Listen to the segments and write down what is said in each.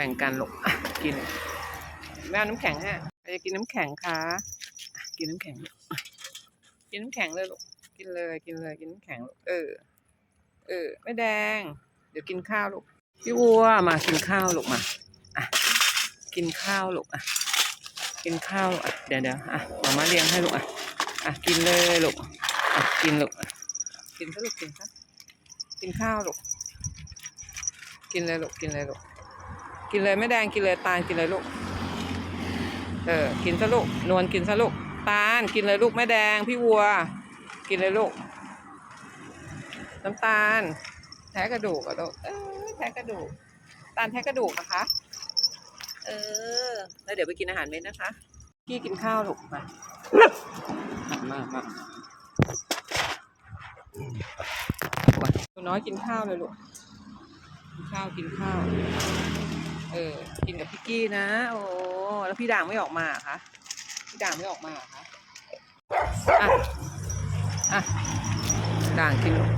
แบ่งกันลูกกินแม่น้ำแข็งฮะใครจะกินน้ำแข็งคะกินน้ำแข็งกินน้ำแข็งเลยลูกกินเลยกินเลยกินน้ำแข็งลูกเออ เออไม่แดง เดี๋ยวกินข้าวลูกพี่วัวมากินข้าวลูกมาอะกินข้าวลูกอะกินข้าวอะเดี๋ยวเดี๋ยวอะมามาเลี้ยงให้ลูกอะอะกินเลยลูกอะกินลูกกินซะลูกกินซะกินข้าวลูกกินเลยลูกกินเลยลูก กินเลยไม่แดงกินเลยตาลกินเลยลูก เออ กินซะลูก นวลกินซะลูก ตาลกินเลยลูกแม่แดง พี่วัว กินเลยลูก น้ำตาล แท้กระดูกอะลูก เออ แท้กระดูก ตาลแท้กระดูกนะคะ เออ แล้วเดี๋ยวไปกินอาหารเม็ดนะคะ พี่กินข้าวลูกมา มามามาตัวน้อยกินข้าวเลยลูก กินข้าวกินข้าว เออ กินกับพี่กี้นะ โอ้แล้วพี่ด่างไม่ออกมาเหรอคะพี่ด่างไม่ออกมาเหรอคะอะอะด่างกินลูก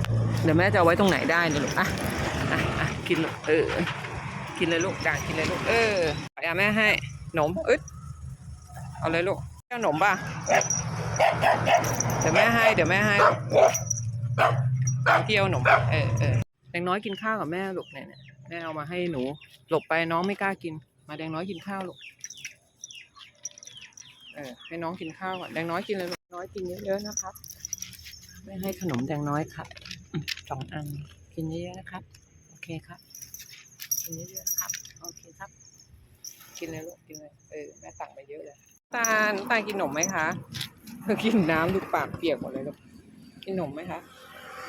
เดี๋ยวแม่จะเอาไว้ตรงไหนได้เนี่ยลูกอะอะอะกินลูกเออ กินเลยลูกด่างกินเลยลูกเออเอาแม่ให้หนมอึดเอาเลยลูกเอาหนมป่ะเดี๋ยวแม่ให้เดี๋ยวแม่ให้เที่ยวหนมเออเออแดงน้อยกินข้าวกับแม่ลูกเนี่ยเนี่ย แม่เอามาให้หนู หลบไปน้องไม่กล้ากิน มาแดงน้อยกินข้าวลูกเออให้น้องกินข้าวก่อนแดงน้อยกินเลยน้อยกินเยอะๆนะครับไม่ให้ขนมแดงน้อยครับสองอันกินเยอะๆนะครับ โอเคครับกินเยอะๆนะครับโอเคครับ กินเลยลูกกินเลยเออแม่ตักไปเยอะเลยตาลตากินหนมไหมคะกินน้ำดูปากเปียกหมดเลยลูกกินหนมไหมคะ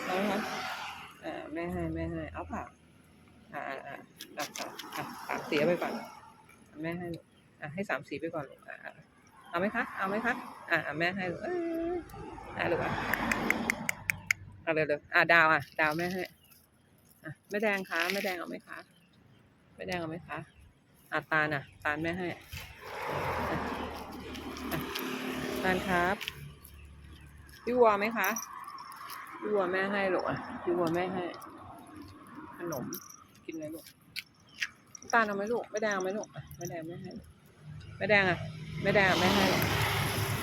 เอาไหมคะอ่าแม่ให้แม่ให้เอาเปล่า อ่าอ่าอ่าอะอะอะสามสีเอาไปก่อนแม่ให้อะให้สามสีไปก่อนลูกอะอะเอาไหมคะเอาไหมคะอะอะแม่ให้ลูกเอออะลูกอะเอาเร็วๆอะดาวอะดาวแม่ให้อะไม่แดงคะไม่แดงเอาไหมคะไม่แดงเอาไหมคะอะตาลอะตาลแม่ให้ตาลครับพี่วัวไหมคะพี่วัวแม่ให้ลูกอะพี่วัวแม่ให้ขนม กินเลยลูกตาลเอาไหมลูกไม่แดงไหมลูกไม่แดงไม่ให้ไม่แดงอะไม่แดงไม่ให้ลูก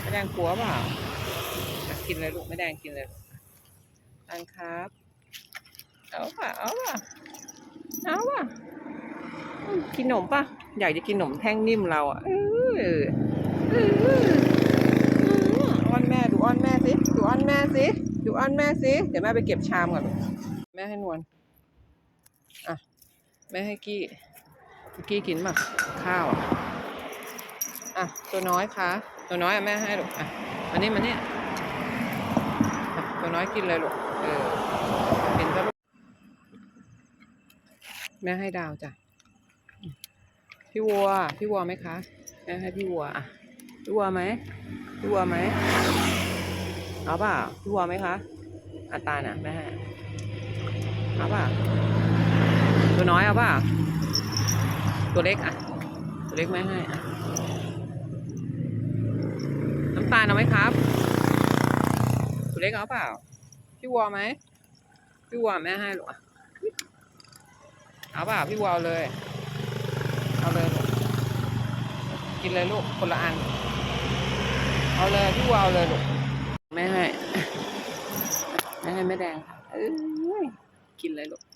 ไม่แดงกลัวเปล่ากินเลยลูกไม่แดงกินเลยลูกตาลครับเอาป่ะเอาป่ะเอาป่ะกินขนมป่ะอยากจะกินขนมแท่งนิ่มเราอะออเออเอออ้อนแม่ดูอ้อนแม่สิดูอ้อนแม่สิดูอ้อนแม่สิเดี๋ยวแม่ไปเก็บชามก่อนแม่ให้นวล แม่ให้กี้กี้กินป่ะข้าวอะอะตัวน้อยคะตัวน้อยอะแม่ให้ลูกอะมานี่มานี่อะตัวน้อยกินเลยลูกเออกินซะลูกแม่ให้ดาวจ้ะพี่วัวพี่วัวไหมคะแม่ให้พี่วัวอะพี่วัวไหมพี่วัวไหมเอาเปล่าพี่วัวไหมคะอัตตาน่ะแม่ให้เอาเปล่า ตัวน้อยเอาเปล่าตัวเล็กอะ ตัวเล็กไม่ให้อะน้ำตาลเอาไหมครับ ตัวเล็กเอาเปล่า พี่วัวไหม พี่วัวแม่ให้หรอกเอาเปล่าพี่วัวเอาเลย เอาเลยลูกกินเลยลูกคนละอัน เอาเลยพี่วัวเอาเลยลูกไม่ให้ ไม่ให้ไม่แดงเอ้ยกินเลยลูก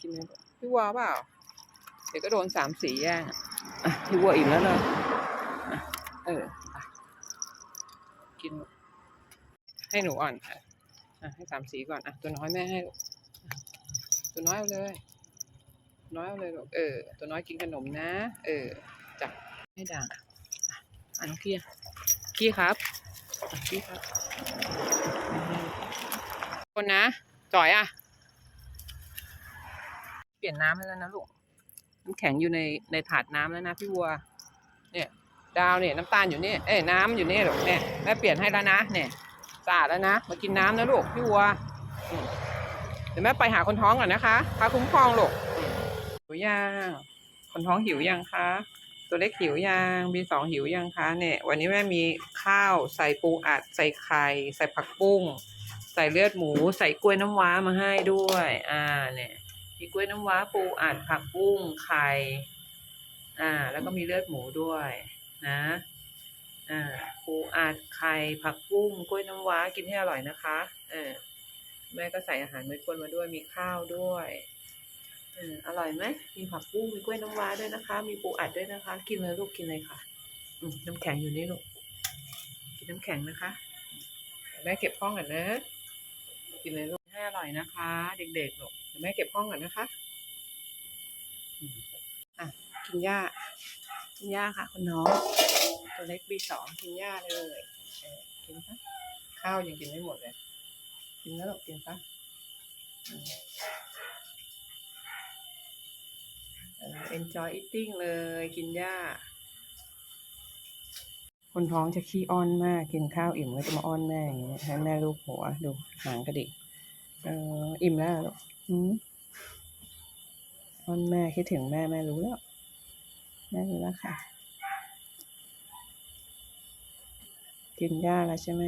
กินเลยลูกพี่วัวเปล่า เดี๋ยวก็โดนสามสีแย่งอะอะพี่วัวอิ่มแล้วเลยอะเอออะกินลูกให้หนูอ่อนค่ะอะให้สามสีก่อนอะตัวน้อยแม่ให้ลูกอะตัวน้อยเอาเลย น้อยเอาเลยลูกเออ ตัวน้อยกินขนมนะ เออจ้ะให้ด่างอะอะอะน้องกี้อะกี้ครับอะกี้ครับคนนะจ่อยอะ เปลี่ยนน้ำให้แล้วนะลูกน้ำแข็งอยู่ในในถาดน้ำแล้วนะพี่วัว เนี่ยดาวเนี่ยน้ำตาลอยู่นี่เอ้ยน้ำอยู่นี่ลูกเนี่ยแม่เปลี่ยนให้แล้วนะเนี่ยสะอาดแล้วนะมากินน้ำนะลูกพี่วัวเดี๋ยวแม่ไปหาคนท้องก่อนนะคะพาคุ้มครองลูกหิวยังคนท้องหิวยังคะตัวเล็กหิวยังบีสองหิวยังคะเนี่ย วันนี้แม่มีข้าวใส่ปูอัดใส่ไข่ใส่ผักบุ้งใส่เลือดหมู ใส่กล้วยน้ำว้ามาให้ด้วย อ่าเนี่ย มีกล้วยน้ำว้าปูอัดผักบุ้งไข่อ่า แล้วก็มีเลือดหมูด้วยนะอ่าปูอัดไข่ผักบุ้งกล้วยน้ำว้ากินให้อร่อยนะคะเออแม่ก็ใส่อาหารเม็ดข้นมาด้วยมีข้าวด้วยเอออร่อยไหมมีผักบุ้งมีกล้วยน้ำว้าด้วยนะคะ มีปูอัดด้วยนะคะ กินเลยลูกกินเลยค่ะอืน้ำแข็งอยู่นี่ลูกกินน้ำแข็งนะคะแม่เก็บห้องก่อนนะกินเลยลูกให้อร่อยนะคะ เด็กๆลูก แม่เก็บห้องก่อนนะคะอะกินหญ้ากินหญ้าค่ะคุณน้อง ตัวเล็กบีสองกินหญ้าเลยเออกินปะข้าวยังกินไม่หมดเลย กินแล้วหรอกกินปะอืมเออ enjoy eating เลยกินหญ้า คนท้องจะขี้อ้อนมาก กินข้าวอิ่มก็จะมาอ้อนแม่อย่างเงี้ยให้แม่ลูกหัวดูหางกระดิกเอออิ่มแล้ว อ้อนแม่คิดถึงแม่แม่รู้แล้ว แม่รู้แล้วค่ะ กินหญ้าแล้วใช่ไหม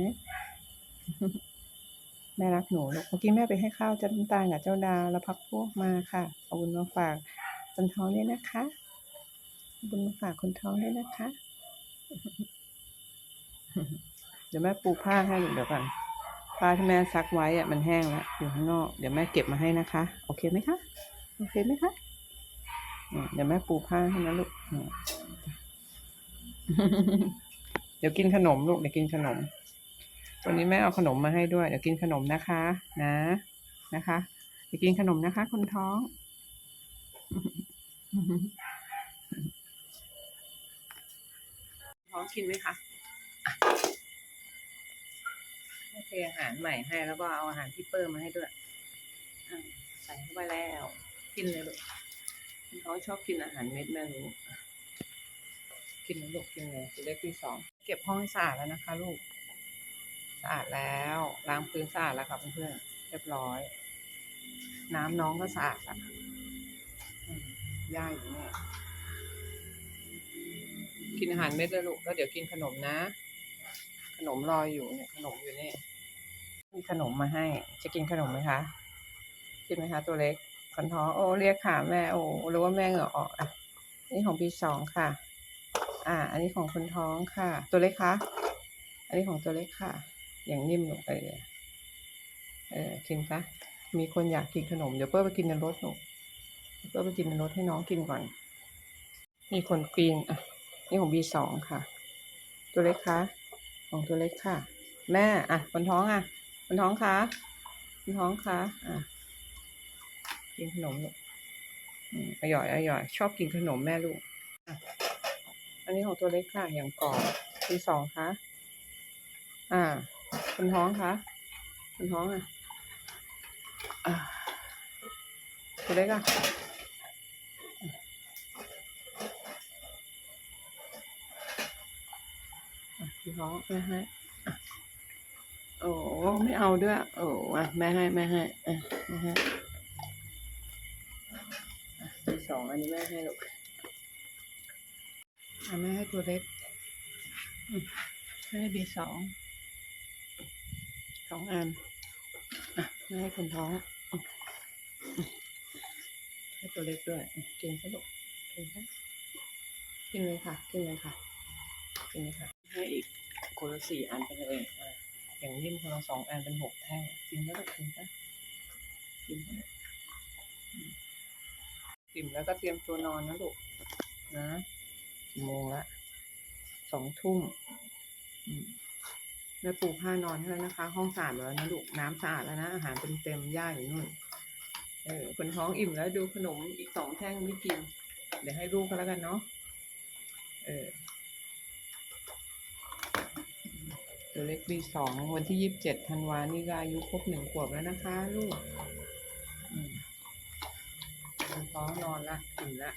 แม่รักหนูลูกเมื่อกี้แม่ไปให้ข้าวเจ้าน้ำตาลกับเจ้าดาวแล้วพักพวกมาค่ะเอาบุญมาฝากคนท้องด้วยนะคะ บุญมาฝากคนท้องด้วยนะคะ เดี๋ยวแม่ปูผ้าให้ลูเดี๋ยวก่อน ผ้าที่แม่ซักไว้อะมันแห้งแล้วอยู่ข้างนอก เดี๋ยวแม่เก็บมาให้นะคะ โอเคไหมคะ โอเคไหมคะเดี๋ยวแม่ปูผ้าให้นะลูก เดี๋ยวกินขนมลูกเดี๋ยวกินขนม วันนี้แม่เอาขนมมาให้ด้วย เดี๋ยวกินขนมนะคะ นะ นะคะ เดี๋ยวกินขนมนะคะ คนท้อง ท้องกินไหมคะ เทอาหารใหม่ให้ แล้วก็เอาอาหารที่เปิ้ลมาให้ด้วยใส่เข้าไปแล้ว กินเลยลูกคนท้องชอบกินอาหารเม็ดแม่รู้กินเลยลูกกินเลยตัวเล็กที่สองเก็บห้องให้สะอาดแล้วนะคะ ลูกสะอาดแล้วล้างพื้นสะอาดแล้วครับเพื่อนๆเรียบร้อย น้ำน้องก็สะอาดแล้วย่าอยู่เนี่ยกินอาหารเม็ดเลยลูกแล้วเดี๋ยวกินขนมนะ ขนมรออยู่เนี่ยขนมอยู่เนี่ย มีขนมมาให้ จะกินขนมไหมคะ กินไหมคะ ตัวเล็กคนท้องโอ้เรียกขาแม่โอ้รู้ว่าแม่เหงื่อออกอะอันนี่ของปีสองค่ะ อ่า อันนี้ของคนท้องค่ะ ตัวเล็กคะอันนี้ของตัวเล็กค่ะ อย่างนิ่มลงไปเลยเออกินปะมีคนอยากกินขนมเดี๋ยวเปิ้ลไปกินในรถหนูเปิ้ลไปกินในรถให้น้องกินก่อน มีคนกินอะ นี่ของบีสองค่ะ ตัวเล็กคะของตัวเล็กค่ะ แม่อะคนท้องอะ คนท้องคะคนท้องคะอะกินขนมลูกอร่อยอร่อยชอบกินขนมแม่ลูกอันนี้ของตัวเล็กค่ะอย่างกรอบบีสองคะอ่าคนท้องคะคนท้องอะอะตัวเล็กอะอะพี่ท้องแม่ให้อะ ไม่เอาด้วย โอ้อะแม่ให้แม่ให้อะแม่ให้อะที่สองอันนี้แม่ให้ลูกอะแม่ให้ตัวเล็กแม่ให้บีสองสองอันอะแม่ให้คนท้องให้ตัวเล็กด้วยกินซะลูกกินซะกินเลยค่ะกินเลยค่ะกินเลยค่ะให้อีกคนละสี่อันไปเลยอะ อย่างนิ่มคนละสองอันเป็นหกแท่งกินแล้วก็กินซะกินซะอืมอิ่มแล้วก็เตรียมตัวนอนนะลูกนะกี่โมงละสองทุ่มแม่ปูผ้านอนแล้วนะคะ ห้องสะอาดแล้วนะลูกน้ำสะอาดแล้วนะ อาหารเต็มเต็มย่าอยู่นู่นเออคนท้องอิ่มแล้วดูขนมอีกสองแท่งไม่กิน เดี๋ยวให้ลูกก็แล้วกันเนาะเออ ตัวเล็กปีสองวันที่ยี่สิบเจ็ดธันวานี่ก็อายุครบหนึ่งขวบแล้วนะคะลูกอืมท้องนอนละกินละ